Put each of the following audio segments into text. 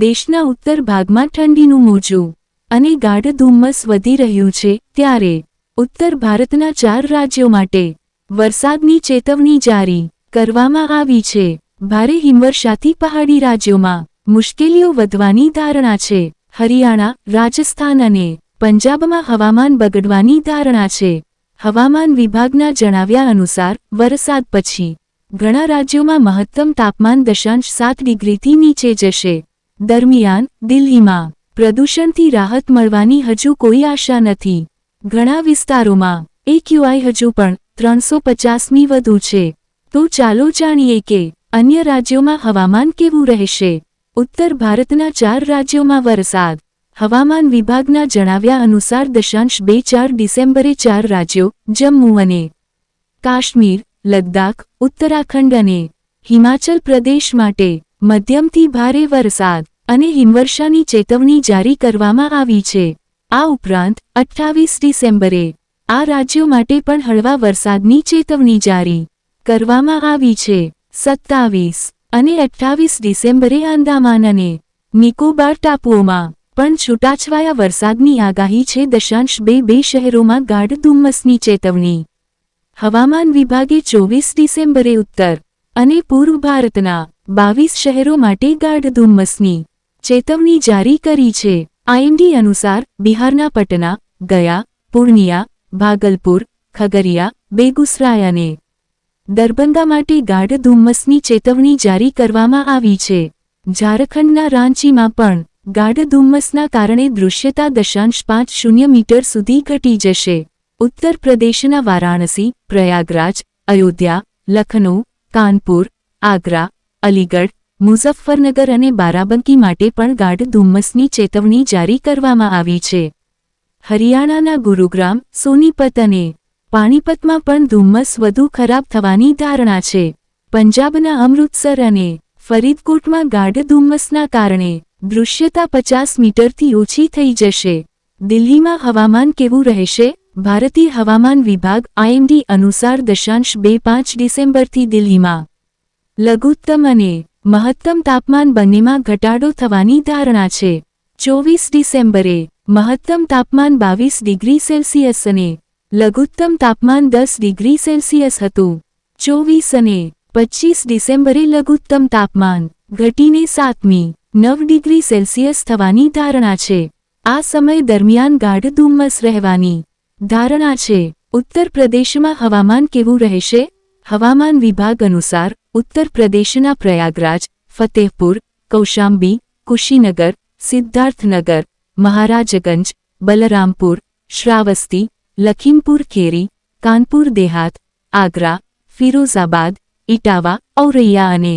દેશના ઉત્તર ભાગમાં ઠંડીનું મોજું અને ગાઢ ધુમ્મસ વધી રહ્યું છે, ત્યારે ઉત્તર ભારતના ચાર રાજ્યો માટે વરસાદની ચેતવણી જારી કરવામાં આવી છે. ભારે હિમવર્ષાથી પહાડી રાજ્યોમાં મુશ્કેલીઓ વધવાની ધારણા છે. હરિયાણા, રાજસ્થાન અને પંજાબમાં હવામાન બગડવાની ધારણા છે. હવામાન વિભાગના જણાવ્યા અનુસાર, વરસાદ પછી ઘણા રાજ્યોમાં મહત્તમ તાપમાન દશાંશ સાત ડિગ્રીથી નીચે જશે. દરમિયાન, દિલ્હીમાં, પ્રદૂષણથી રાહત મળવાની હજુ કોઈ આશા નથી. ઘણા વિસ્તારોમાં એક્યુઆઈ હજુ પણ ત્રણસો પચાસમી વધુ છે. તો ચાલો જાણીએ કે, અન્ય રાજ્યોમાં હવામાન કેવું રહેશે? ઉત્તર ભારતના ચાર રાજ્યોમાં વરસાદ. હવામાન વિભાગના જણાવ્યા અનુસાર દશાંશ બે ચાર ડિસેમ્બરે ચાર રાજ્યો, જમ્મુ અને કાશ્મીર, લદ્દાખ, ઉત્તરાખંડ અને હિમાચલ પ્રદેશ માટે મધ્યમથી ભારે વરસાદ અને હિમવર્ષાની ચેતવણી જારી કરવામાં આવી છે. આ ઉપરાંત, અઠ્ઠાવીસ ડિસેમ્બરે આ રાજ્યો માટે પણ હળવા વરસાદની ચેતવણી જારી કરવામાં આવી છે. સત્તાવીસ અને અઠ્ઠાવીસ ડિસેમ્બરે આંદામાન અને નિકોબાર ટાપુઓમાં પણ છૂટાછવાયા વરસાદની આગાહી છે. દશાંશ બે બે શહેરોમાં ગાઢ ધુમ્મસની ચેતવણી. હવામાન વિભાગે ચોવીસ ડિસેમ્બરે ઉત્તર અને પૂર્વ ભારતના બાવીસ શહેરો માટે ગાઢ ધુમ્મસની ચેતવણી જારી કરી છે. આઈએમડી અનુસાર બિહારના પટના, ગયા, પૂર્ણિયા, ભાગલપુર, ખગરિયા, બેગુસરાય અને દરભંગા માટે ગાઢ ધુમ્મસની ચેતવણી જારી કરવામાં આવી છે. ઝારખંડના રાંચીમાં પણ ગાઢ ધુમ્મસના કારણે દૃશ્યતા દશાંશ પાંચ શૂન્ય મીટર સુધી ઘટી જશે. ઉત્તર પ્રદેશના વારાણસી, પ્રયાગરાજ, અયોધ્યા લખનૌ કાનપુર, આગ્રા અલીગઢ, મુઝફ્ફરનગર અને બારાબંકી માટે પણ ગાઢ ધુમ્મસની ચેતવણી જારી કરવામાં આવી છે. હરિયાણાના ગુરુગ્રામ, સોનીપત અને પાણીપતમાં પણ ધુમ્મસ વધુ ખરાબ થવાની ધારણા છે. પંજાબના અમૃતસર અને ફરીદકોટમાં ગાઢ ધુમ્મસના કારણે દૃશ્યતા પચાસ મીટરથી ઓછી થઈ જશે. દિલ્હીમાં હવામાન કેવું રહેશે? ભારતીય હવામાન વિભાગ આઈએમડી અનુસાર દશાંશ બે પાંચ ડિસેમ્બરથી દિલ્હીમાં લઘુત્તમ અને મહત્તમ તાપમાન બંનેમાં ઘટાડો થવાની ધારણા છે. ચોવીસ ડિસેમ્બરે મહત્તમ તાપમાન બાવીસ ડિગ્રી સેલ્સિયસ અને લઘુત્તમ તાપમાન દસ ડિગ્રી સેલ્સિયસ હતું. ચોવીસ અને પચ્ચીસ ડિસેમ્બરે લઘુત્તમ તાપમાન ઘટીને સાતમી, નવ ડિગ્રી સેલ્સિયસ થવાની ધારણા છે. આ સમય દરમિયાન ગાઢ ધુમ્મસ રહેવાની ધારણા છે. ઉત્તર પ્રદેશમાં હવામાન કેવું રહેશે? હવામાન વિભાગ અનુસાર ઉત્તર પ્રદેશના પ્રયાગરાજ, ફતેહપુર, કૌશાંબી, કુશીનગર, સિદ્ધાર્થનગર, મહારાજગંજ, બલરામપુર, શ્રાવસ્તી, લખીમપુર ખેરી, કાનપુર દેહાત, આગ્રા, ફિરોઝાબાદ, ઇટાવા, ઔરૈયા અને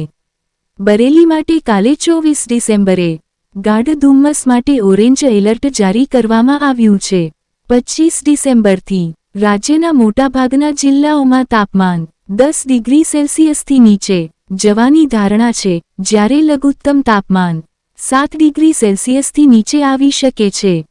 બરેલી માટે કાલે ચોવીસ ડિસેમ્બરે ગાઢ ધુમ્મસ માટે ઓરેન્જ એલર્ટ જારી કરવામાં આવ્યું છે. પચ્ચીસ ડિસેમ્બરથી રાજ્યના મોટાભાગના જિલ્લાઓમાં તાપમાન દસ ડિગ્રી સેલ્સિયસથી નીચે. જવાની ધારણા છે, જ્યારે લઘુત્તમ તાપમાન સાત ડિગ્રી સેલ્સિયસથી નીચે આવી શકે છે.